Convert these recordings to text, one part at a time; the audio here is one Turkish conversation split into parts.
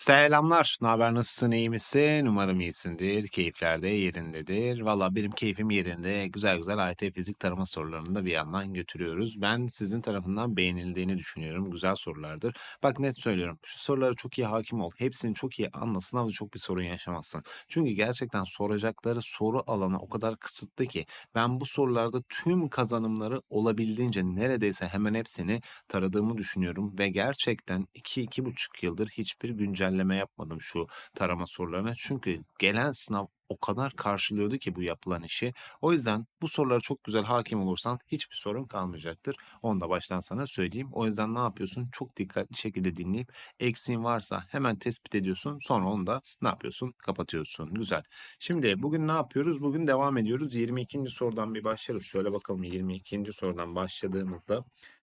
Selamlar. Ne haber? Nasılsın? iyi misin? Umarım iyisindir. Keyifler de yerindedir. Valla benim keyfim yerinde. Güzel güzel AYT fizik tarama sorularını da bir yandan götürüyoruz. Ben sizin tarafından beğenildiğini düşünüyorum. Güzel sorulardır. Bak net söylüyorum. Şu sorulara çok iyi hakim ol. Hepsini çok iyi anla. Sınavda çok bir sorun yaşamazsın. Çünkü gerçekten soracakları soru alanı o kadar kısıtlı ki ben bu sorularda tüm kazanımları olabildiğince neredeyse hemen hepsini taradığımı düşünüyorum ve gerçekten 2-2,5 yıldır hiçbir güncelleme yapmadım şu tarama sorularına. Çünkü gelen sınav o kadar karşılıyordu ki bu yapılan işi. O yüzden bu sorulara çok güzel hakim olursan hiçbir sorun kalmayacaktır. Onu da baştan sana söyleyeyim. O yüzden ne yapıyorsun? Çok dikkatli şekilde dinleyip eksiğin varsa hemen tespit ediyorsun. Sonra onu da ne yapıyorsun? Kapatıyorsun. Güzel. Şimdi bugün ne yapıyoruz? Bugün devam ediyoruz. 22. sorudan bir başlarız. Şöyle bakalım 22. sorudan başladığımızda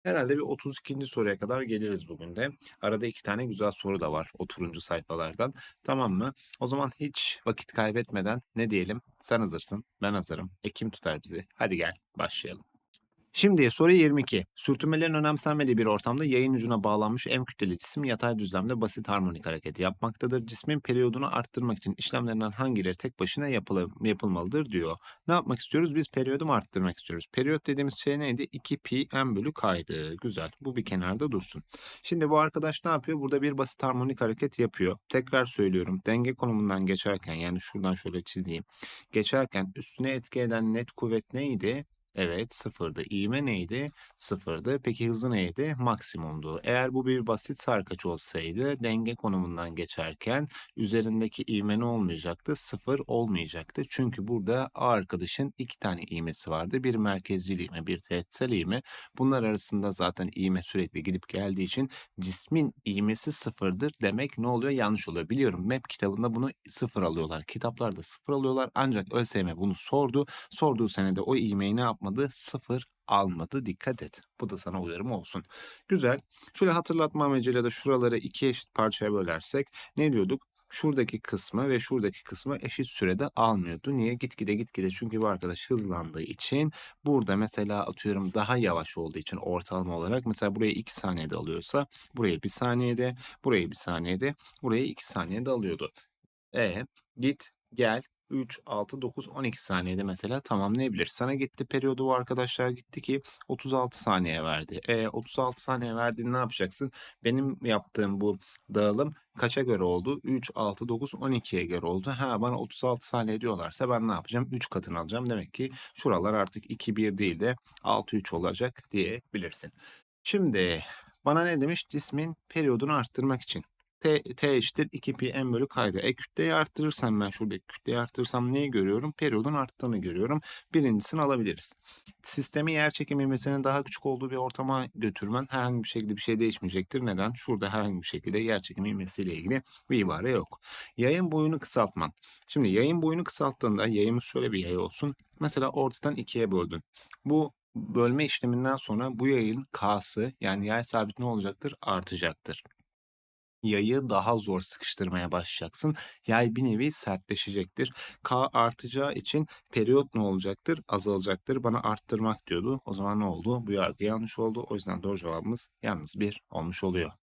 Herhalde bir 32. soruya kadar geliriz bugün de. Arada iki tane güzel soru da var o turuncu sayfalardan. Tamam mı? O zaman hiç vakit kaybetmeden ne diyelim? Sen hazırsın, ben hazırım. E kim tutar bizi? Hadi gel başlayalım. Şimdi soru 22. Sürtünmelerin önemsenmediği bir ortamda yayın ucuna bağlanmış M kütleli cisim yatay düzlemde basit harmonik hareketi yapmaktadır. Cismin periyodunu arttırmak için işlemlerinden hangileri tek başına yapılı, yapılmalıdır diyor. Ne yapmak istiyoruz? Biz periyodu mu arttırmak istiyoruz? Periyot dediğimiz şey neydi? 2 pi m bölü k'ydı. Güzel. Bu bir kenarda dursun. Şimdi bu arkadaş ne yapıyor? Burada bir basit harmonik hareket yapıyor. Tekrar söylüyorum. Denge konumundan geçerken yani şuradan şöyle çizeyim. Geçerken üstüne etki eden net kuvvet neydi? Evet sıfırdı. İğme neydi? Sıfırdı. Peki hızı neydi? Maksimumdu. Eğer bu bir basit sarkaç olsaydı denge konumundan geçerken üzerindeki ivme ne olmayacaktı? Sıfır olmayacaktı. Çünkü burada A arkadaşın iki tane iğmesi vardı. Bir merkezcil iğme, bir teğetsel iğme. Bunlar arasında zaten iğme sürekli gidip geldiği için cismin iğmesi sıfırdır demek ne oluyor? Yanlış oluyor. Biliyorum MEP kitabında bunu sıfır alıyorlar. Kitaplarda sıfır alıyorlar. Ancak ÖSYM bunu sordu. Sorduğu senede o iğmeyi ne yapmadı? Sıfır almadı. Dikkat et. Bu da sana uyarım olsun. Güzel. Şöyle hatırlatma amacıyla da şuraları iki eşit parçaya bölersek ne diyorduk? Şuradaki kısmı ve şuradaki kısmı eşit sürede almıyordu. Niye? Gitgide gitgide çünkü bu arkadaş hızlandığı için burada mesela atıyorum daha yavaş olduğu için ortalama olarak mesela burayı 2 saniyede alıyorsa burayı 1 saniyede, burayı 1 saniyede, burayı 2 saniyede alıyordu. E git gel 3, 6, 9, 12 saniyede mesela tamamlayabilir. Sana gitti periyodu bu arkadaşlar gitti ki 36 saniye verdi. E 36 saniye verdiğinde ne yapacaksın? Benim yaptığım bu dağılım kaça göre oldu? 3, 6, 9, 12'ye göre oldu. Ha bana 36 saniye diyorlarsa ben ne yapacağım? 3 katını alacağım. Demek ki şuralar artık 2, 1 değil de 6, 3 olacak diyebilirsin. Şimdi bana ne demiş? Cismin periyodunu arttırmak için. T, T eşittir 2 pi m bölü k'ydı. E kütleyi arttırırsam ben şuradaki kütleyi arttırırsam neyi görüyorum? Periyodun arttığını görüyorum. Birincisini alabiliriz. Sistemi yer çekimi ivmesinin daha küçük olduğu bir ortama götürmen herhangi bir şekilde bir şey değişmeyecektir. Neden? Şurada herhangi bir şekilde yer çekimi ivmesiyle ilgili bir ibare yok. Yayın boyunu kısaltman. Şimdi yayın boyunu kısalttığında yayımız şöyle bir yay olsun. Mesela ortadan ikiye böldün. Bu bölme işleminden sonra bu yayın k'sı yani yay sabit ne olacaktır? Artacaktır yayı daha zor sıkıştırmaya başlayacaksın. Yay bir nevi sertleşecektir. K artacağı için periyot ne olacaktır? Azalacaktır. Bana arttırmak diyordu. O zaman ne oldu? Bu yargı yanlış oldu. O yüzden doğru cevabımız yalnız bir olmuş oluyor.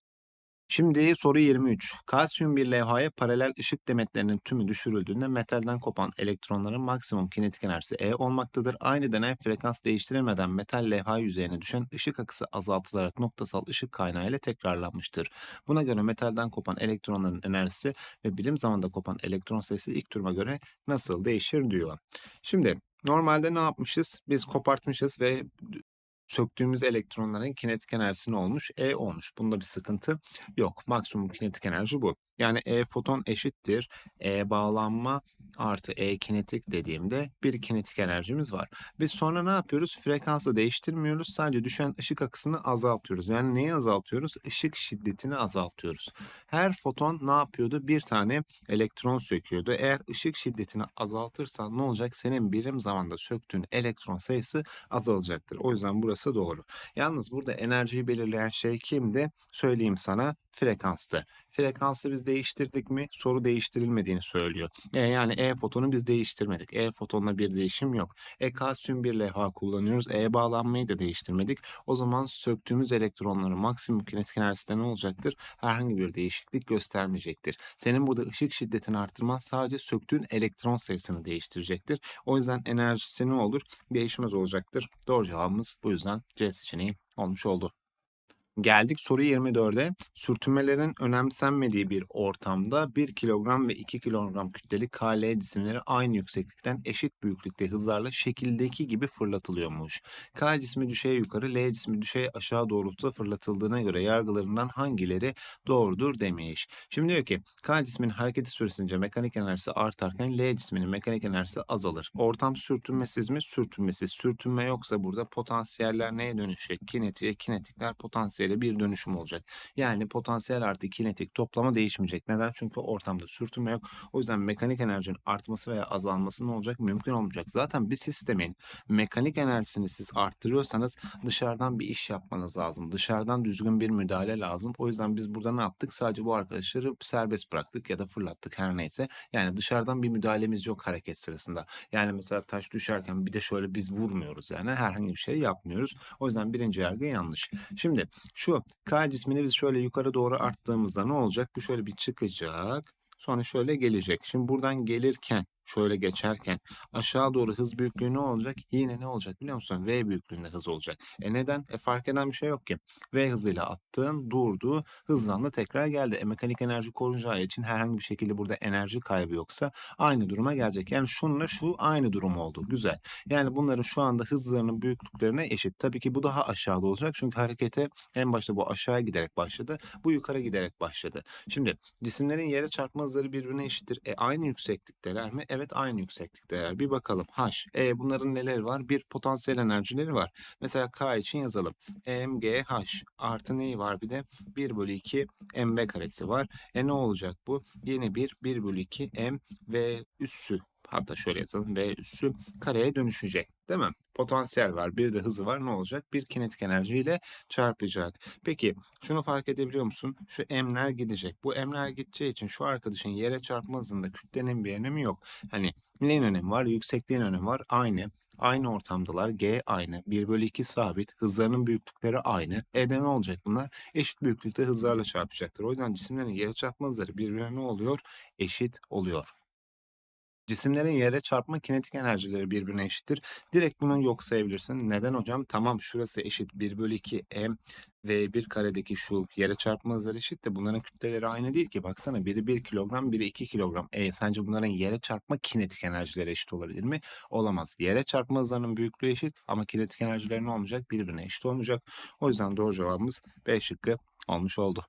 Şimdi soru 23. Kalsiyum bir levhaya paralel ışık demetlerinin tümü düşürüldüğünde metalden kopan elektronların maksimum kinetik enerjisi E olmaktadır. Aynı deney frekans değiştirilmeden metal levha yüzeyine düşen ışık akısı azaltılarak noktasal ışık kaynağı ile tekrarlanmıştır. Buna göre metalden kopan elektronların enerjisi ve birim zamanda kopan elektron sayısı ilk duruma göre nasıl değişir diyor. Şimdi normalde ne yapmışız? Biz kopartmışız ve söktüğümüz elektronların kinetik enerjisi ne olmuş? E olmuş. Bunda bir sıkıntı yok. Maksimum kinetik enerji bu. Yani E foton eşittir. E bağlanma artı E kinetik dediğimde bir kinetik enerjimiz var. Biz sonra ne yapıyoruz? Frekansı değiştirmiyoruz. Sadece düşen ışık akısını azaltıyoruz. Yani neyi azaltıyoruz? Işık şiddetini azaltıyoruz. Her foton ne yapıyordu? Bir tane elektron söküyordu. Eğer ışık şiddetini azaltırsan ne olacak? Senin birim zamanda söktüğün elektron sayısı azalacaktır. O yüzden burası doğru. Yalnız burada enerjiyi belirleyen şey kimdi? Söyleyeyim sana. Frekanstı. Frekansı biz değiştirdik mi? Soru değiştirilmediğini söylüyor. E, yani E fotonu biz değiştirmedik. E fotonla bir değişim yok. E kalsiyum bir levha kullanıyoruz. E bağlanmayı da değiştirmedik. O zaman söktüğümüz elektronların maksimum kinetik enerjisi ne olacaktır? Herhangi bir değişiklik göstermeyecektir. Senin burada ışık şiddetini arttırman sadece söktüğün elektron sayısını değiştirecektir. O yüzden enerjisi ne olur? Değişmez olacaktır. Doğru cevabımız bu yüzden C seçeneği olmuş oldu. Geldik soru 24'e. Sürtünmelerin önemsenmediği bir ortamda 1 kilogram ve 2 kilogram kütleli KL cisimleri aynı yükseklikten eşit büyüklükte hızlarla şekildeki gibi fırlatılıyormuş. K cismi düşey yukarı, L cismi düşey aşağı doğrultuda fırlatıldığına göre yargılarından hangileri doğrudur demiş. Şimdi diyor ki K cisminin hareketi süresince mekanik enerjisi artarken L cisminin mekanik enerjisi azalır. Ortam sürtünmesiz mi? Sürtünmesiz. Sürtünme yoksa burada potansiyeller neye dönüşecek? Kinetiğe, kinetikler potansiyele bir dönüşüm olacak. Yani potansiyel artı kinetik toplama değişmeyecek. Neden? Çünkü ortamda sürtünme yok. O yüzden mekanik enerjinin artması veya azalması ne olacak? Mümkün olmayacak. Zaten bir sistemin mekanik enerjisini siz arttırıyorsanız dışarıdan bir iş yapmanız lazım. Dışarıdan düzgün bir müdahale lazım. O yüzden biz burada ne yaptık? Sadece bu arkadaşları serbest bıraktık ya da fırlattık her neyse. Yani dışarıdan bir müdahalemiz yok hareket sırasında. Yani mesela taş düşerken bir de şöyle biz vurmuyoruz yani herhangi bir şey yapmıyoruz. O yüzden birinci yargı yanlış. Şimdi şu K cismini biz şöyle yukarı doğru arttığımızda ne olacak? Bu şöyle bir çıkacak. Sonra şöyle gelecek. Şimdi buradan gelirken şöyle geçerken aşağı doğru hız büyüklüğü ne olacak? Yine ne olacak biliyor musun? V büyüklüğünde hız olacak. E neden? E fark eden bir şey yok ki. V hızıyla attığın durdu, hızlandı tekrar geldi. E mekanik enerji korunacağı için herhangi bir şekilde burada enerji kaybı yoksa aynı duruma gelecek. Yani şununla şu aynı durum oldu. Güzel. Yani bunların şu anda hızlarının büyüklüklerine eşit. Tabii ki bu daha aşağıda olacak. Çünkü harekete en başta bu aşağıya giderek başladı. Bu yukarı giderek başladı. Şimdi cisimlerin yere çarpma hızları birbirine eşittir. E aynı yükseklikteler mi? Evet aynı yükseklikteler. Bir bakalım. H. E bunların neleri var? Bir potansiyel enerjileri var. Mesela K için yazalım. MGH artı neyi var? Bir de 1 bölü 2 MB karesi var. E ne olacak bu? Yine bir 1 bölü 2 M ve üssü hatta şöyle yazalım V üssü kareye dönüşecek. Değil mi? Potansiyel var. Bir de hızı var. Ne olacak? Bir kinetik enerjiyle çarpacak. Peki şunu fark edebiliyor musun? Şu M'ler gidecek. Bu M'ler gideceği için şu arkadaşın yere çarpma hızında kütlenin bir önemi yok. Hani neyin önemi var? Yüksekliğin önemi var. Aynı. Aynı ortamdalar. G aynı. 1 bölü 2 sabit. Hızlarının büyüklükleri aynı. E'de ne olacak bunlar? Eşit büyüklükte hızlarla çarpışacaktır. O yüzden cisimlerin yere çarpma hızları birbirine ne oluyor? Eşit oluyor. Cisimlerin yere çarpma kinetik enerjileri birbirine eşittir. Direkt bunu yok sayabilirsin. Neden hocam? Tamam şurası eşit 1 bölü 2 m ve bir karedeki şu yere çarpma hızları eşit de bunların kütleleri aynı değil ki. Baksana biri 1 kilogram biri 2 kilogram. E sence bunların yere çarpma kinetik enerjileri eşit olabilir mi? Olamaz. Yere çarpma hızlarının büyüklüğü eşit ama kinetik enerjileri ne olmayacak? Birbirine eşit olmayacak. O yüzden doğru cevabımız B şıkkı olmuş oldu.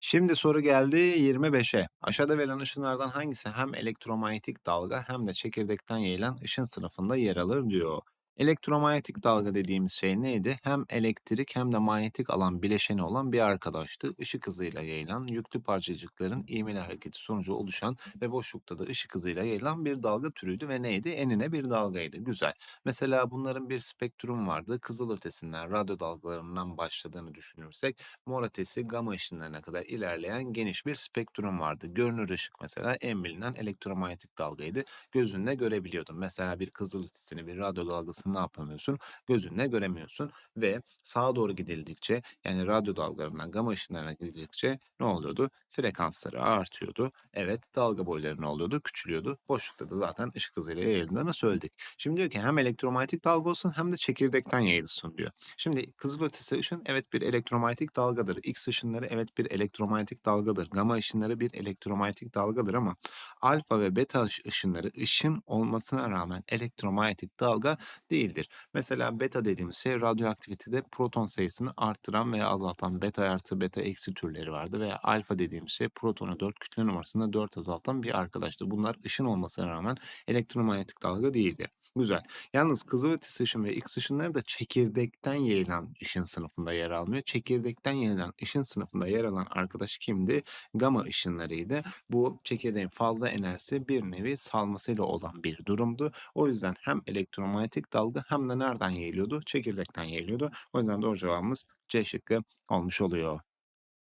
Şimdi soru geldi 25'e. Aşağıda verilen ışınlardan hangisi hem elektromanyetik dalga hem de çekirdekten yayılan ışın sınıfında yer alır diyor. Elektromanyetik dalga dediğimiz şey neydi? Hem elektrik hem de manyetik alan bileşeni olan bir arkadaştı. Işık hızıyla yayılan yüklü parçacıkların ivmeli hareketi sonucu oluşan ve boşlukta da ışık hızıyla yayılan bir dalga türüydü ve neydi? Enine bir dalgaydı. Güzel. Mesela bunların bir spektrum vardı. Kızıl ötesinden, radyo dalgalarından başladığını düşünürsek mor ötesi, gama ışınlarına kadar ilerleyen geniş bir spektrum vardı. Görünür ışık mesela en bilinen elektromanyetik dalgaydı. Gözünle görebiliyordun. Mesela bir kızıl ötesini, bir radyo dalgasını ne yapamıyorsun? Gözünle göremiyorsun ve sağa doğru gidildikçe yani radyo dalgalarından gama ışınlarına gidildikçe ne oluyordu? Frekansları artıyordu. Evet dalga boyları ne oluyordu? Küçülüyordu. Boşlukta da zaten ışık hızıyla yayıldığını söyledik. Şimdi diyor ki hem elektromanyetik dalga olsun hem de çekirdekten yayılsın diyor. Şimdi kızılötesi ışın evet bir elektromanyetik dalgadır. X ışınları evet bir elektromanyetik dalgadır. Gama ışınları bir elektromanyetik dalgadır ama alfa ve beta ışınları ışın olmasına rağmen elektromanyetik dalga değildir. Mesela beta dediğimiz şey radyoaktivitede proton sayısını arttıran veya azaltan beta artı beta eksi türleri vardı veya alfa dediğimiz şey protonu 4 kütle numarasında 4 azaltan bir arkadaştı. Bunlar ışın olmasına rağmen elektromanyetik dalga değildi. Güzel. Yalnız kızılötesi ışın ve X ışınları da çekirdekten yayılan ışın sınıfında yer almıyor. Çekirdekten yayılan ışın sınıfında yer alan arkadaş kimdi? Gama ışınlarıydı. Bu çekirdeğin fazla enerjisi bir nevi salmasıyla olan bir durumdu. O yüzden hem elektromanyetik dalga hem de nereden yayılıyordu? Çekirdekten yayılıyordu. O yüzden doğru cevabımız C şıkkı olmuş oluyor.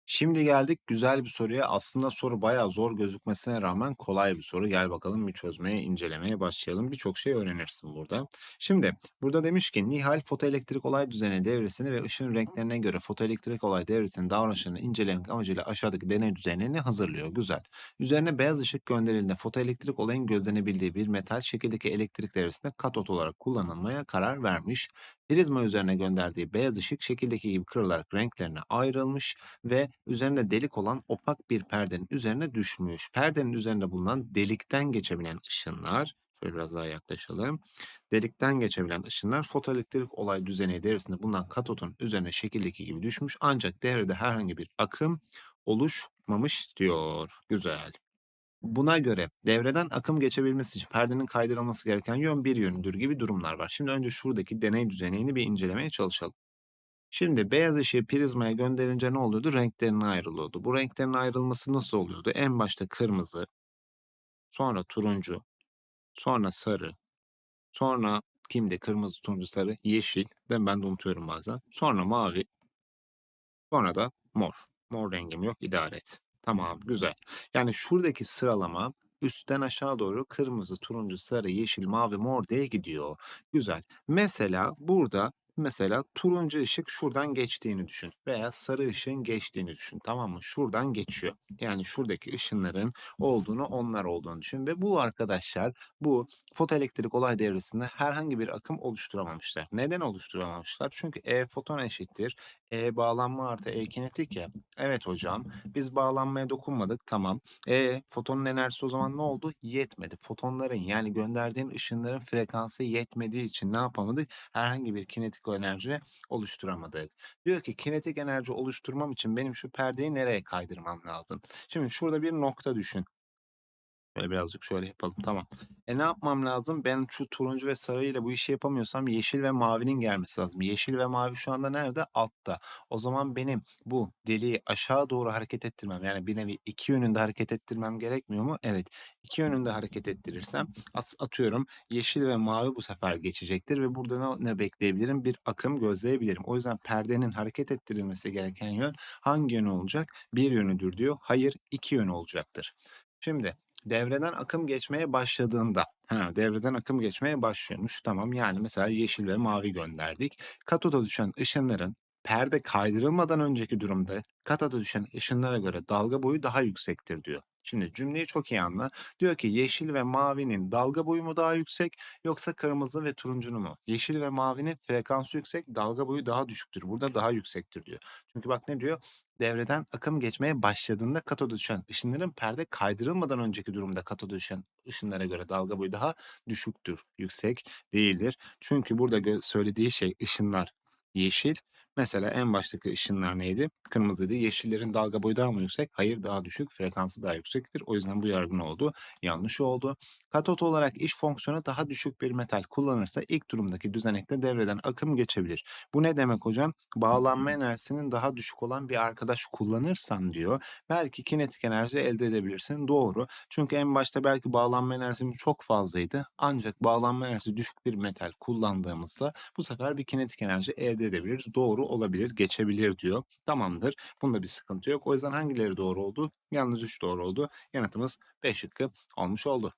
Şimdi geldik güzel bir soruya. Aslında soru bayağı zor gözükmesine rağmen kolay bir soru. Gel bakalım bir çözmeye, incelemeye başlayalım. Birçok şey öğrenirsin burada. Şimdi burada demiş ki Nihal fotoelektrik olay düzeni devresini ve ışığın renklerine göre fotoelektrik olay devresinin davranışlarını incelemek amacıyla aşağıdaki deney düzenini hazırlıyor. Güzel. Üzerine beyaz ışık gönderildiğinde fotoelektrik olayın gözlenebildiği bir metal şekildeki elektrik devresinde katot olarak kullanılmaya karar vermiş. Prizma üzerine gönderdiği beyaz ışık şekildeki gibi kırılarak renklerine ayrılmış ve üzerinde delik olan opak bir perdenin üzerine düşmüş. Perdenin üzerinde bulunan delikten geçebilen ışınlar, şöyle biraz daha yaklaşalım. Delikten geçebilen ışınlar fotoelektrik olay düzeni devresinde bulunan katotun üzerine şekildeki gibi düşmüş ancak devrede herhangi bir akım oluşmamış diyor. Güzel. Buna göre devreden akım geçebilmesi için perdenin kaydırılması gereken yön bir yönüdür gibi durumlar var. Şimdi önce şuradaki deney düzenini bir incelemeye çalışalım. Şimdi beyaz ışığı prizmaya gönderince ne oluyordu? Renklerine ayrılıyordu. Bu renklerin ayrılması nasıl oluyordu? En başta kırmızı, sonra turuncu, sonra sarı, sonra kimdi? Kırmızı, turuncu, sarı, yeşil. Mi? Ben de unutuyorum bazen. Sonra mavi, sonra da mor. Mor rengim yok, idare et. Tamam, güzel. Yani şuradaki sıralama üstten aşağı doğru kırmızı, turuncu, sarı, yeşil, mavi, mor diye gidiyor. Güzel. Mesela burada mesela turuncu ışık şuradan geçtiğini düşün veya sarı ışığın geçtiğini düşün. Tamam mı? Şuradan geçiyor. Yani şuradaki ışınların olduğunu, onlar olduğunu düşün ve bu arkadaşlar bu fotoelektrik olay devresinde herhangi bir akım oluşturamamışlar. Neden oluşturamamışlar? Çünkü E foton eşittir. E bağlanma artı E kinetik ya. Evet hocam. Biz bağlanmaya dokunmadık. Tamam. E fotonun enerjisi o zaman ne oldu? Yetmedi. Fotonların yani gönderdiğim ışınların frekansı yetmediği için ne yapamadık? Herhangi bir kinetik enerji oluşturamadık. Diyor ki kinetik enerji oluşturmam için benim şu perdeyi nereye kaydırmam lazım? Şimdi şurada bir nokta düşün. Şöyle birazcık şöyle yapalım. Tamam. E ne yapmam lazım? Ben şu turuncu ve sarıyla bu işi yapamıyorsam yeşil ve mavinin gelmesi lazım. Yeşil ve mavi şu anda nerede? Altta. O zaman benim bu deliği aşağı doğru hareket ettirmem yani bir nevi iki yönünde hareket ettirmem gerekmiyor mu? Evet. İki yönünde hareket ettirirsem as atıyorum yeşil ve mavi bu sefer geçecektir ve burada ne, ne bekleyebilirim? Bir akım gözleyebilirim. O yüzden perdenin hareket ettirilmesi gereken yön hangi yön olacak? Bir yönüdür diyor. Hayır, iki yönü olacaktır. Şimdi devreden akım geçmeye başladığında, ha, devreden akım geçmeye başlıyormuş. Tamam yani mesela yeşil ve mavi gönderdik. Katoda düşen ışınların perde kaydırılmadan önceki durumda katoda düşen ışınlara göre dalga boyu daha yüksektir diyor. Şimdi cümleyi çok iyi anla. Diyor ki yeşil ve mavinin dalga boyu mu daha yüksek yoksa kırmızı ve turuncunun mu? Yeşil ve mavinin frekansı yüksek, dalga boyu daha düşüktür. Burada daha yüksektir diyor. Çünkü bak ne diyor? Devreden akım geçmeye başladığında katoda düşen ışınların perde kaydırılmadan önceki durumda katoda düşen ışınlara göre dalga boyu daha düşüktür, yüksek değildir. Çünkü burada söylediği şey ışınlar yeşil. Mesela en baştaki ışınlar neydi? Kırmızıydı. Yeşillerin dalga boyu daha mı yüksek? Hayır daha düşük. Frekansı daha yüksektir. O yüzden bu yargı ne oldu? Yanlış oldu. Katot olarak iş fonksiyonu daha düşük bir metal kullanırsa ilk durumdaki düzenekte devreden akım geçebilir. Bu ne demek hocam? Bağlanma enerjisinin daha düşük olan bir arkadaş kullanırsan diyor belki kinetik enerji elde edebilirsin. Doğru. Çünkü en başta belki bağlanma enerjim çok fazlaydı. Ancak bağlanma enerjisi düşük bir metal kullandığımızda bu sefer bir kinetik enerji elde edebiliriz. Doğru olabilir, geçebilir diyor. Tamamdır. Bunda bir sıkıntı yok. O yüzden hangileri doğru oldu? Yalnız 3 doğru oldu. Yanıtımız 5 şıkkı olmuş oldu.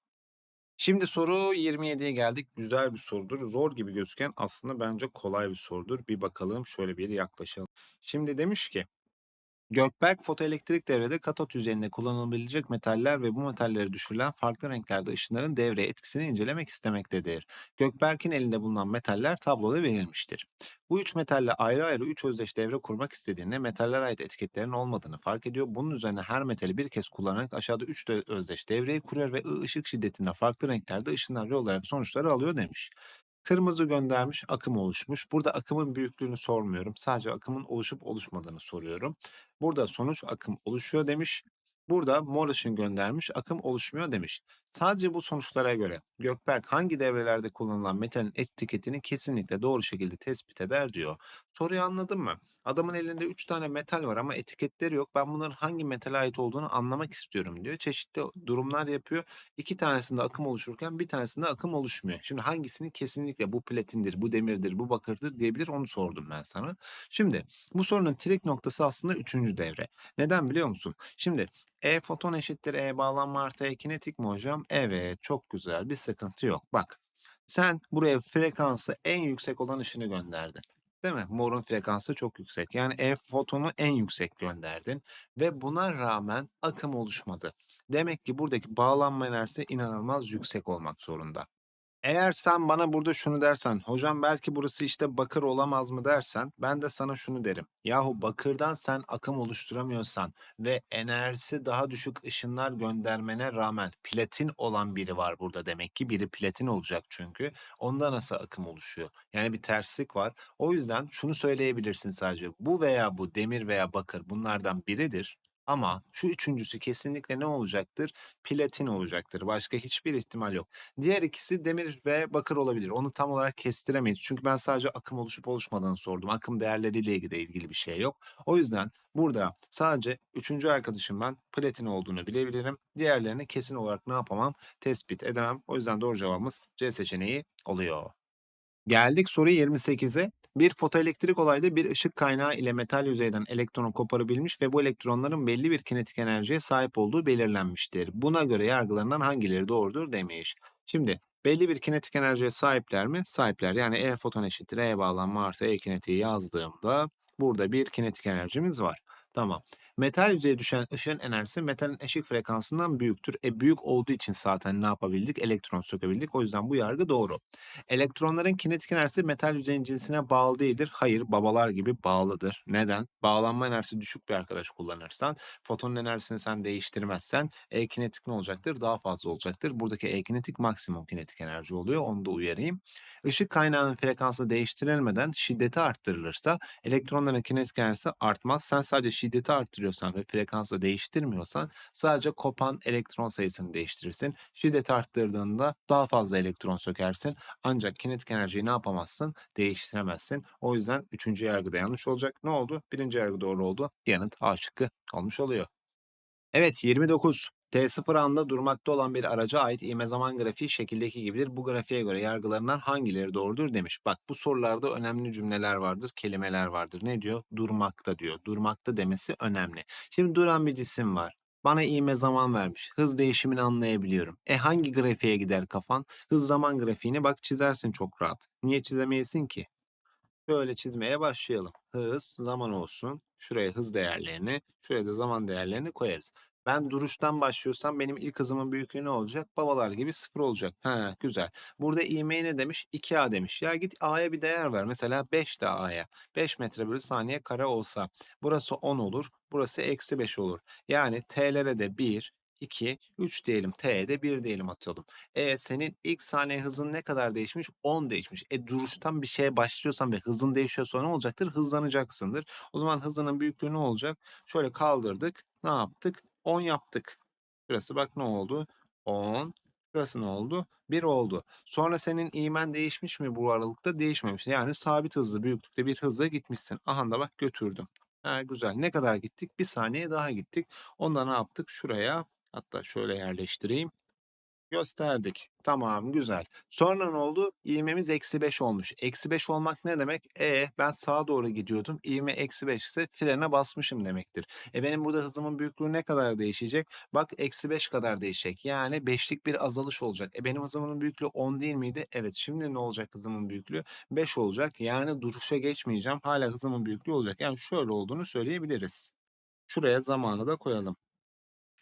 Şimdi soru 27'ye geldik. Güzel bir sorudur. Zor gibi gözüken aslında bence kolay bir sorudur. Bir bakalım şöyle bir yaklaşalım. Şimdi demiş ki Gökberk fotoelektrik devrede katot yüzeyinde kullanılabilecek metaller ve bu metallere düşürülen farklı renklerde ışınların devreye etkisini incelemek istemektedir. Gökberk'in elinde bulunan metaller tabloda verilmiştir. Bu üç metalle ayrı ayrı üç özdeş devre kurmak istediğinde metallere ait etiketlerin olmadığını fark ediyor. Bunun üzerine her metali bir kez kullanarak aşağıda üç de özdeş devreyi kuruyor ve ışık şiddetinde farklı renklerde ışınlar yollayarak sonuçları alıyor demiş. Kırmızı göndermiş, akım oluşmuş. Burada akımın büyüklüğünü sormuyorum. Sadece akımın oluşup oluşmadığını soruyorum. Burada sonuç akım oluşuyor demiş. Burada mor ışın göndermiş, akım oluşmuyor demiş. Sadece bu sonuçlara göre Gökberk hangi devrelerde kullanılan metalin etiketini kesinlikle doğru şekilde tespit eder diyor. Soruyu anladın mı? Adamın elinde 3 tane metal var ama etiketleri yok. Ben bunların hangi metale ait olduğunu anlamak istiyorum diyor. Çeşitli durumlar yapıyor. İki tanesinde akım oluşurken bir tanesinde akım oluşmuyor. Şimdi hangisini kesinlikle bu platindir, bu demirdir, bu bakırdır diyebilir onu sordum ben sana. Şimdi bu sorunun trik noktası aslında üçüncü devre. Neden biliyor musun? Şimdi e foton eşittir E bağlanma artı E kinetik mi hocam? Evet çok güzel bir sıkıntı yok. Bak sen buraya frekansı en yüksek olan ışını gönderdin. Değil mi? Morun frekansı çok yüksek. Yani E fotonu en yüksek gönderdin ve buna rağmen akım oluşmadı. Demek ki buradaki bağlanma enerjisi inanılmaz yüksek olmak zorunda. Eğer sen bana burada şunu dersen, hocam belki burası işte bakır olamaz mı dersen, ben de sana şunu derim. Yahu bakırdan sen akım oluşturamıyorsan ve enerjisi daha düşük ışınlar göndermene rağmen platin olan biri var burada demek ki. Biri platin olacak çünkü. Onda nasıl akım oluşuyor? Yani bir terslik var. O yüzden şunu söyleyebilirsin sadece. Bu veya bu demir veya bakır bunlardan biridir. Ama şu üçüncüsü kesinlikle ne olacaktır? Platin olacaktır. Başka hiçbir ihtimal yok. Diğer ikisi demir ve bakır olabilir. Onu tam olarak kestiremeyiz. Çünkü ben sadece akım oluşup oluşmadığını sordum. Akım değerleriyle ilgili ilgili bir şey yok. O yüzden burada sadece üçüncü arkadaşım ben platin olduğunu bilebilirim. Diğerlerini kesin olarak ne yapamam? Tespit edemem. O yüzden doğru cevabımız C seçeneği oluyor. Geldik soru 28'e. Bir fotoelektrik olayda bir ışık kaynağı ile metal yüzeyden elektronu koparabilmiş ve bu elektronların belli bir kinetik enerjiye sahip olduğu belirlenmiştir. Buna göre yargılarından hangileri doğrudur demiş. Şimdi belli bir kinetik enerjiye sahipler mi? Sahipler. Yani E foton eşittir E bağlanma artı E kinetiği yazdığımda burada bir kinetik enerjimiz var. Tamam. Metal yüzeye düşen ışığın enerjisi metalin eşik frekansından büyüktür. E büyük olduğu için zaten ne yapabildik? Elektron sökebildik. O yüzden bu yargı doğru. Elektronların kinetik enerjisi metal yüzeyin cinsine bağlı değildir. Hayır, babalar gibi bağlıdır. Neden? Bağlanma enerjisi düşük bir arkadaş kullanırsan, fotonun enerjisini sen değiştirmezsen E kinetik ne olacaktır? Daha fazla olacaktır. Buradaki E kinetik maksimum kinetik enerji oluyor. Onu da uyarayım. Işık kaynağının frekansı değiştirilmeden şiddeti arttırılırsa elektronların kinetik enerjisi artmaz. Sen sadece şiddeti arttırıyorsan ve frekansı değiştirmiyorsan sadece kopan elektron sayısını değiştirirsin. Şiddeti arttırdığında daha fazla elektron sökersin. Ancak kinetik enerjiyi ne yapamazsın? Değiştiremezsin. O yüzden üçüncü yargı da yanlış olacak. Ne oldu? Birinci yargı doğru oldu. Yanıt A şıkkı olmuş oluyor. Evet 29. T0 anda durmakta olan bir araca ait ivme zaman grafiği şekildeki gibidir. Bu grafiğe göre yargılarından hangileri doğrudur demiş. Bak bu sorularda önemli cümleler vardır, kelimeler vardır. Ne diyor? Durmakta diyor. Durmakta demesi önemli. Şimdi duran bir cisim var. Bana ivme zaman vermiş. Hız değişimini anlayabiliyorum. E hangi grafiğe gider kafan? Hız zaman grafiğini bak çizersin çok rahat. Niye çizemeyesin ki? Şöyle çizmeye başlayalım. Hız, zaman olsun. Şuraya hız değerlerini, şuraya da zaman değerlerini koyarız. Ben duruştan başlıyorsam benim ilk hızımın büyüklüğü ne olacak? Babalar gibi sıfır olacak. Ha, güzel. Burada ivmeyi ne demiş? 2A demiş. Ya git A'ya bir değer ver. Mesela 5 de A'ya. 5 metre bölü saniye kare olsa. Burası 10 olur. Burası eksi 5 olur. Yani T'lere de 1, 2, 3 diyelim. T'ye de 1 diyelim atalım. E senin ilk saniye hızın ne kadar değişmiş? 10 değişmiş. E duruştan bir şeye başlıyorsan ve hızın değişiyorsa ne olacaktır? Hızlanacaksındır. O zaman hızının büyüklüğü ne olacak? Şöyle kaldırdık. Ne yaptık? 10 yaptık. Burası bak ne oldu? 10. Burası ne oldu? 1 oldu. Sonra senin iğmen değişmiş mi bu aralıkta? Değişmemiş. Yani sabit hızlı büyüklükte bir hızla gitmişsin. Aha da bak götürdüm. Ha, güzel. Ne kadar gittik? Bir saniye daha gittik. Onda ne yaptık? Şuraya hatta şöyle yerleştireyim. Gösterdik. Tamam, güzel. Sonra ne oldu? İğmemiz eksi 5 olmuş. Eksi 5 olmak ne demek? E ben sağa doğru gidiyordum. İğme eksi 5 ise frene basmışım demektir. E benim burada hızımın büyüklüğü ne kadar değişecek? Bak eksi 5 kadar değişecek. Yani 5'lik bir azalış olacak. E benim hızımın büyüklüğü 10 değil miydi? Evet şimdi ne olacak hızımın büyüklüğü? 5 olacak. Yani duruşa geçmeyeceğim. Hala hızımın büyüklüğü olacak. Yani şöyle olduğunu söyleyebiliriz. Şuraya zamanı da koyalım.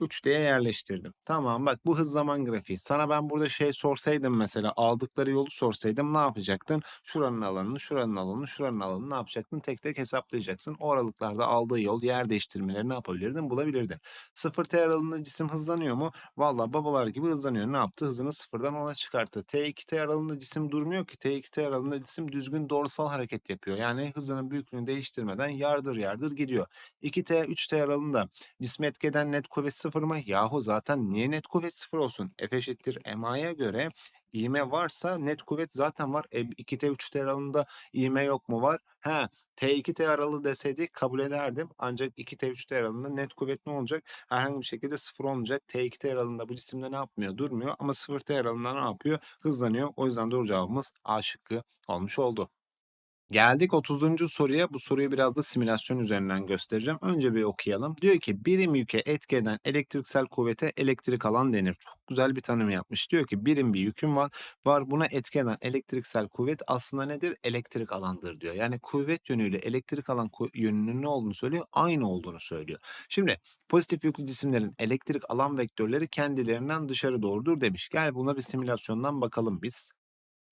3 diye yerleştirdim. Tamam bak bu hız zaman grafiği. Sana ben burada şey sorsaydım mesela aldıkları yolu sorsaydım ne yapacaktın? Şuranın alanını, şuranın alanını, şuranın alanını ne yapacaktın? Tek tek hesaplayacaksın. O aralıklarda aldığı yol, yer değiştirmeleri ne yapabilirdin? Bulabilirdin. 0T aralığında cisim hızlanıyor mu? Valla babalar gibi hızlanıyor. Ne yaptı? Hızını sıfırdan 10'a çıkarttı. T2T aralığında cisim durmuyor ki. T2T aralığında cisim düzgün doğrusal hareket yapıyor. Yani hızının büyüklüğünü değiştirmeden yardır yardır gidiyor. 2T, 3T aralığında cismi etki eden net kuvvet sıfır mı? Yahu zaten niye net kuvvet sıfır olsun? F eşittir MA'ya göre ivme varsa net kuvvet zaten var. E, 2T 3T aralığında ivme yok mu? Var. He, T2T aralığı deseydik kabul ederdim. Ancak 2T 3T aralığında net kuvvet ne olacak? Herhangi bir şekilde sıfır olmayacak. T2T aralığında bu cisimde ne yapmıyor? Durmuyor ama 0T aralığında ne yapıyor? Hızlanıyor. O yüzden doğru cevabımız A şıkkı olmuş oldu. Geldik 30. soruya. Bu soruyu biraz da simülasyon üzerinden göstereceğim. Önce bir okuyalım. Diyor ki birim yüke etki eden elektriksel kuvvete elektrik alan denir. Çok güzel bir tanım yapmış. Diyor ki birim bir yüküm var. Var buna etki eden elektriksel kuvvet aslında nedir? Elektrik alandır diyor. Yani kuvvet yönüyle elektrik alan yönünün ne olduğunu söylüyor? Aynı olduğunu söylüyor. Şimdi pozitif yüklü cisimlerin elektrik alan vektörleri kendilerinden dışarı doğrudur demiş. Gel buna bir simülasyondan bakalım biz.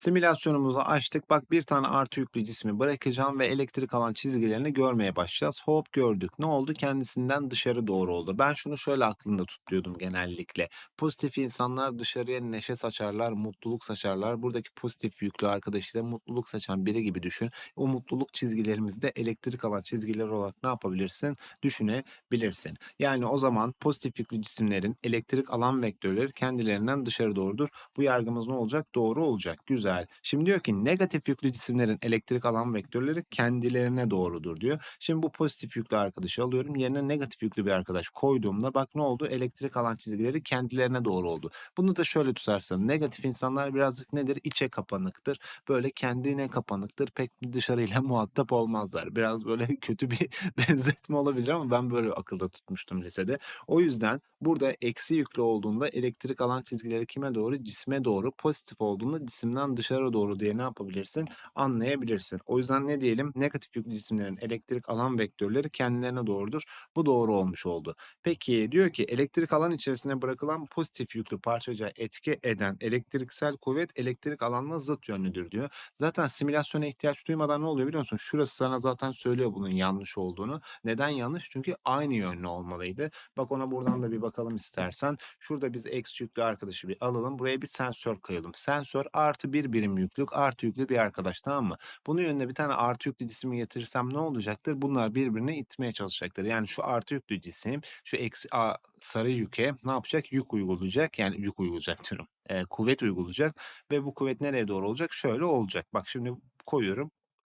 Simülasyonumuzu açtık. Bak bir tane artı yüklü cismi bırakacağım ve elektrik alan çizgilerini görmeye başlayacağız. Hop gördük. Ne oldu? Kendisinden dışarı doğru oldu. Ben şunu şöyle aklımda tutuyordum genellikle. Pozitif insanlar dışarıya neşe saçarlar, mutluluk saçarlar. Buradaki pozitif yüklü arkadaşı da mutluluk saçan biri gibi düşün. O mutluluk çizgilerimizde elektrik alan çizgiler olarak ne yapabilirsin? Düşünebilirsin. Yani o zaman pozitif yüklü cisimlerin elektrik alan vektörleri kendilerinden dışarı doğrudur. Bu yargımız ne olacak? Doğru olacak. Güzel. Şimdi diyor ki negatif yüklü cisimlerin elektrik alan vektörleri kendilerine doğrudur diyor. Şimdi bu pozitif yüklü arkadaşı alıyorum. Yerine negatif yüklü bir arkadaş koyduğumda bak ne oldu? Elektrik alan çizgileri kendilerine doğru oldu. Bunu da şöyle tutarsan negatif insanlar birazcık nedir? İçe kapanıktır. Böyle kendine kapanıktır. Pek dışarıyla muhatap olmazlar. Biraz böyle kötü bir benzetme olabilir ama ben böyle akılda tutmuştum lisede. O yüzden burada eksi yüklü olduğunda elektrik alan çizgileri kime doğru? Cisme doğru. Pozitif olduğunda cisimden dışarı doğru diye ne yapabilirsin? Anlayabilirsin. O yüzden ne diyelim? Negatif yüklü cisimlerin elektrik alan vektörleri kendilerine doğrudur. Bu doğru olmuş oldu. Peki diyor ki elektrik alan içerisine bırakılan pozitif yüklü parçacığa etki eden elektriksel kuvvet elektrik alanla zıt yönlüdür diyor. Zaten simülasyona ihtiyaç duymadan ne oluyor biliyor musun? Şurası sana zaten söylüyor bunun yanlış olduğunu. Neden yanlış? Çünkü aynı yönlü olmalıydı. Bak ona buradan da bir bakalım istersen. Şurada biz eksi yüklü arkadaşı bir alalım. Buraya bir sensör koyalım. Sensör artı bir birim yüklük artı yüklü bir arkadaş tamam mı? Bunun yönüne bir tane artı yüklü cismi getirirsem ne olacaktır? Bunlar birbirini itmeye çalışacaktır. Yani şu artı yüklü cisim şu eksi a, sarı yüke ne yapacak? Yük uygulayacak. Yani yük uygulayacak diyorum. Ee, kuvvet uygulayacak ve bu kuvvet nereye doğru olacak? Şöyle olacak. Bak şimdi koyuyorum.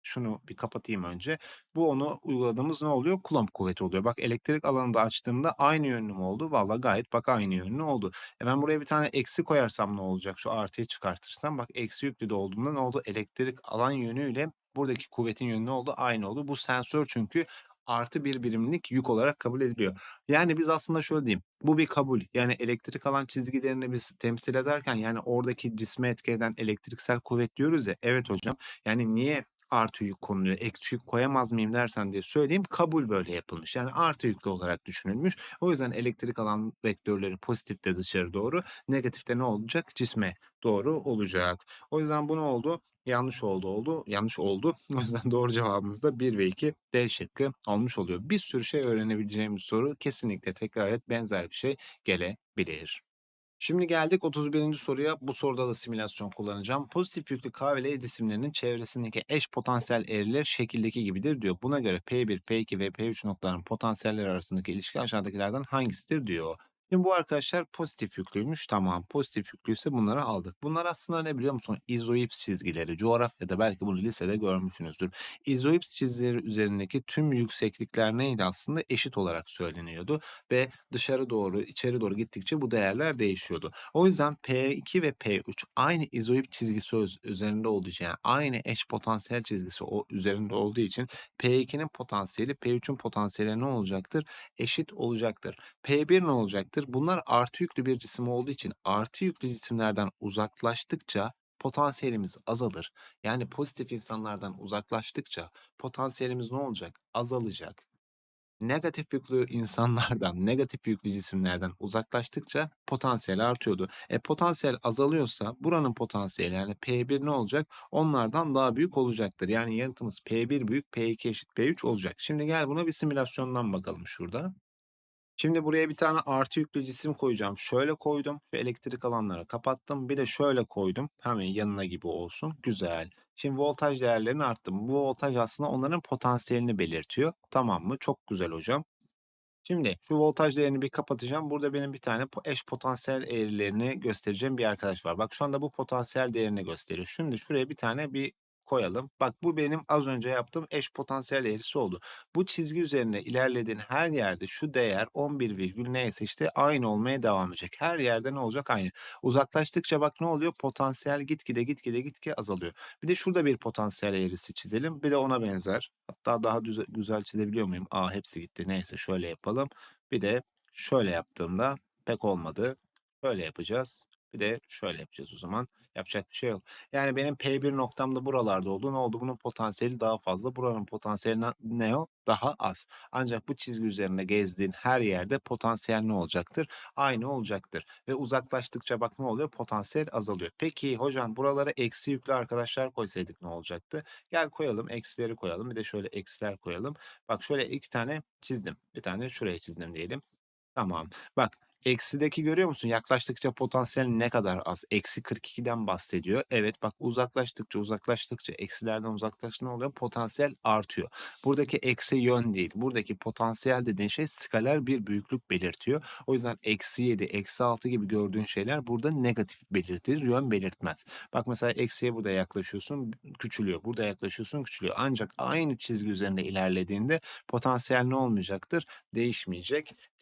Şunu bir kapatayım önce. Bu onu uyguladığımız ne oluyor? Coulomb kuvveti oluyor. Bak elektrik alanında açtığımda aynı yönlü mü oldu? Vallahi gayet bak aynı yönlü oldu. E ben buraya bir tane eksi koyarsam ne olacak? Şu artıyı çıkartırsam bak eksi yüklü de olduğunda ne oldu? Elektrik alan yönüyle buradaki kuvvetin yönü ne oldu? Aynı oldu. Bu sensör çünkü artı bir birimlik yük olarak kabul ediliyor. Yani biz aslında şöyle diyeyim. Bu bir kabul. Yani elektrik alan çizgilerini biz temsil ederken yani oradaki cisme etki eden elektriksel kuvvet diyoruz ya. Evet hocam. Yani niye artı yük konuluyor, eksi yük koyamaz mıyım dersen diye söyleyeyim. Kabul böyle yapılmış. Yani artı yüklü olarak düşünülmüş. O yüzden elektrik alan vektörleri pozitifte dışarı doğru, negatifte ne olacak? Cisme doğru olacak. O yüzden bu ne oldu? Yanlış oldu oldu. Yanlış oldu. O yüzden doğru cevabımız da 1 ve 2 D şıkkı olmuş oluyor. Bir sürü şey öğrenebileceğimiz soru kesinlikle tekrar et benzer bir şey gelebilir. Şimdi geldik 31. soruya. Bu soruda da simülasyon kullanacağım. Pozitif yüklü K ve L cisimlerinin çevresindeki eş potansiyel eğriler şekildeki gibidir diyor. Buna göre P1, P2 ve P3 noktaların potansiyelleri arasındaki ilişki aşağıdakilerden hangisidir diyor. Şimdi bu arkadaşlar pozitif yüklüymüş. Tamam pozitif yüklüyse bunları aldık. Bunlar aslında ne biliyor musun? İzoips çizgileri. Coğrafyada belki bunu lisede görmüşsünüzdür. İzoips çizgileri üzerindeki tüm yükseklikler neydi aslında? Eşit olarak söyleniyordu. Ve dışarı doğru, içeri doğru gittikçe bu değerler değişiyordu. O yüzden P2 ve P3 aynı izoip çizgisi üzerinde olduğu için yani aynı eş potansiyel çizgisi o üzerinde olduğu için P2'nin potansiyeli P3'ün potansiyeli ne olacaktır? Eşit olacaktır. P1 ne olacaktır? Bunlar artı yüklü bir cisim olduğu için artı yüklü cisimlerden uzaklaştıkça potansiyelimiz azalır. Yani pozitif insanlardan uzaklaştıkça potansiyelimiz ne olacak? Azalacak. Negatif yüklü insanlardan, negatif yüklü cisimlerden uzaklaştıkça potansiyel artıyordu. E potansiyel azalıyorsa buranın potansiyeli yani P1 ne olacak? Onlardan daha büyük olacaktır. Yani yanıtımız P1 büyük, P2 eşit P3 olacak. Şimdi gel buna bir simülasyondan bakalım şurada. Şimdi buraya bir tane artı yüklü cisim koyacağım. Şöyle koydum. Şu elektrik alanları kapattım. Bir de şöyle koydum. Hemen yanına gibi olsun. Güzel. Şimdi voltaj değerlerini arttım. Bu voltaj aslında onların potansiyelini belirtiyor. Tamam mı? Çok güzel hocam. Şimdi şu voltaj değerini bir kapatacağım. Burada benim bir tane eş potansiyel eğrilerini göstereceğim bir arkadaş var. Bak şu anda bu potansiyel değerini gösteriyor. Şimdi şuraya bir tane bir koyalım. Bak bu benim az önce yaptığım eş potansiyel eğrisi oldu. Bu çizgi üzerine ilerlediğin her yerde şu değer 11 virgül neyse işte aynı olmaya devam edecek. Her yerde ne olacak? Aynı. Uzaklaştıkça bak ne oluyor? Potansiyel gitgide gitgide gitgide azalıyor. Bir de şurada bir potansiyel eğrisi çizelim. Bir de ona benzer. Hatta daha güzel çizebiliyor muyum? A hepsi gitti. Neyse şöyle yapalım. Bir de şöyle yaptığımda pek olmadı. Şöyle yapacağız. Bir de şöyle yapacağız o zaman. Yapacak bir şey yok. Yani benim P1 noktamda buralarda oldu. Ne oldu? Bunun potansiyeli daha fazla. Buranın potansiyeli ne o? Daha az. Ancak bu çizgi üzerinde gezdiğin her yerde potansiyel ne olacaktır? Aynı olacaktır. Ve uzaklaştıkça bak ne oluyor? Potansiyel azalıyor. Peki hocam buralara eksi yüklü arkadaşlar koysaydık ne olacaktı? Gel koyalım. Eksileri koyalım. Bir de şöyle eksiler koyalım. Bak şöyle iki tane çizdim. Bir tane şuraya çizdim diyelim. Tamam. Bak eksideki görüyor musun? Yaklaştıkça potansiyel ne kadar az? Eksi 42'den bahsediyor. Evet bak uzaklaştıkça uzaklaştıkça eksilerden uzaklaştıkça ne oluyor? Potansiyel artıyor. Buradaki eksi yön değil. Buradaki potansiyel dediğin şey skaler bir büyüklük belirtiyor. O yüzden eksi 7, eksi 6 gibi gördüğün şeyler burada negatif belirtir, yön belirtmez. Bak mesela eksiye burada yaklaşıyorsun küçülüyor. Burada yaklaşıyorsun küçülüyor. Ancak aynı çizgi üzerinde ilerlediğinde potansiyel ne olmayacaktır?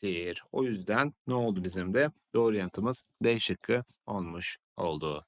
Değişmeyecektir. O yüzden ne oldu bizim de? Doğru yanıtımız D şıkkı olmuş oldu.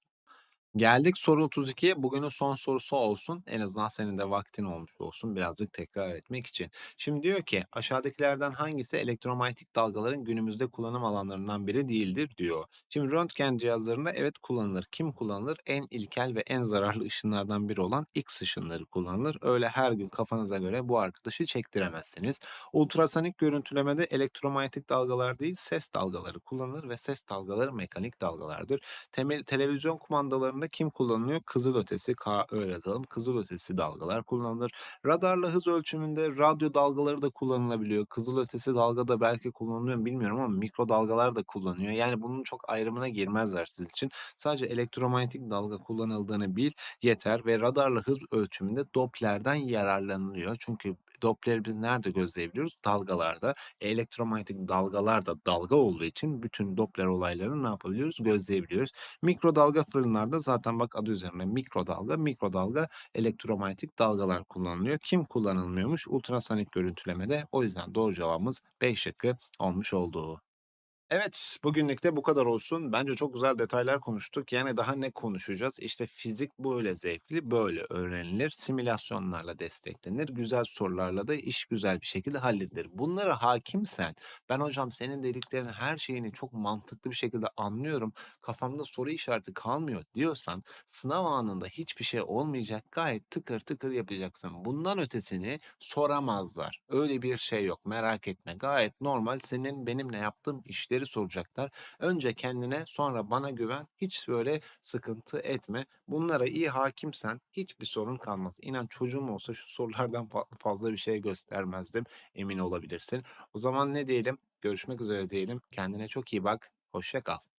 Geldik soru 32'ye. Bugünün son sorusu olsun. En azından senin de vaktin olmuş olsun birazcık tekrar etmek için. Şimdi diyor ki aşağıdakilerden hangisi elektromanyetik dalgaların günümüzde kullanım alanlarından biri değildir diyor. Şimdi röntgen cihazlarında evet kullanılır. Kim kullanılır? En ilkel ve en zararlı ışınlardan biri olan X ışınları kullanılır. Öyle her gün kafanıza göre bu arkadaşı çektiremezsiniz. Ultrasonik görüntülemede elektromanyetik dalgalar değil ses dalgaları kullanılır ve ses dalgaları mekanik dalgalardır. Temel, televizyon kumandalarında kim kullanılıyor? Kızılötesi, KÖ yazalım. Kızılötesi dalgalar kullanılır. Radarla hız ölçümünde radyo dalgaları da kullanılabiliyor. Kızılötesi dalga da belki kullanılıyor bilmiyorum ama mikrodalgalar da kullanıyor. Yani bunun çok ayrımına girmezler siz için. Sadece elektromanyetik dalga kullanıldığını bil yeter ve radarla hız ölçümünde Doppler'den yararlanılıyor. Çünkü Doppler'i biz nerede gözleyebiliyoruz? Dalgalarda. Elektromanyetik dalgalar da dalga olduğu için bütün Doppler olaylarını ne yapabiliyoruz? Gözleyebiliyoruz. Mikrodalga fırınlarda zaten bak adı üzerinde mikrodalga. Mikrodalga elektromanyetik dalgalar kullanılıyor. Kim kullanılmıyormuş? Ultrasonik görüntülemede. O yüzden doğru cevabımız B şıkkı olmuş oldu. Evet, bugünlük de bu kadar olsun. Bence çok güzel detaylar konuştuk. Yani daha ne konuşacağız? İşte fizik böyle zevkli, böyle öğrenilir. Simülasyonlarla desteklenir. Güzel sorularla da iş güzel bir şekilde halledilir. Bunlara hakimsen, ben hocam senin dediklerinin her şeyini çok mantıklı bir şekilde anlıyorum. Kafamda soru işareti kalmıyor diyorsan, sınav anında hiçbir şey olmayacak. Gayet tıkır tıkır yapacaksın. Bundan ötesini soramazlar. Öyle bir şey yok. Merak etme. Gayet normal. Senin benimle yaptığım işleri soracaklar. Önce kendine sonra bana güven. Hiç böyle sıkıntı etme. Bunlara iyi hakimsen hiçbir sorun kalmaz. İnan çocuğum olsa şu sorulardan fa- fazla bir şey göstermezdim. Emin olabilirsin. O zaman ne diyelim? Görüşmek üzere diyelim. Kendine çok iyi bak. Hoşça kal.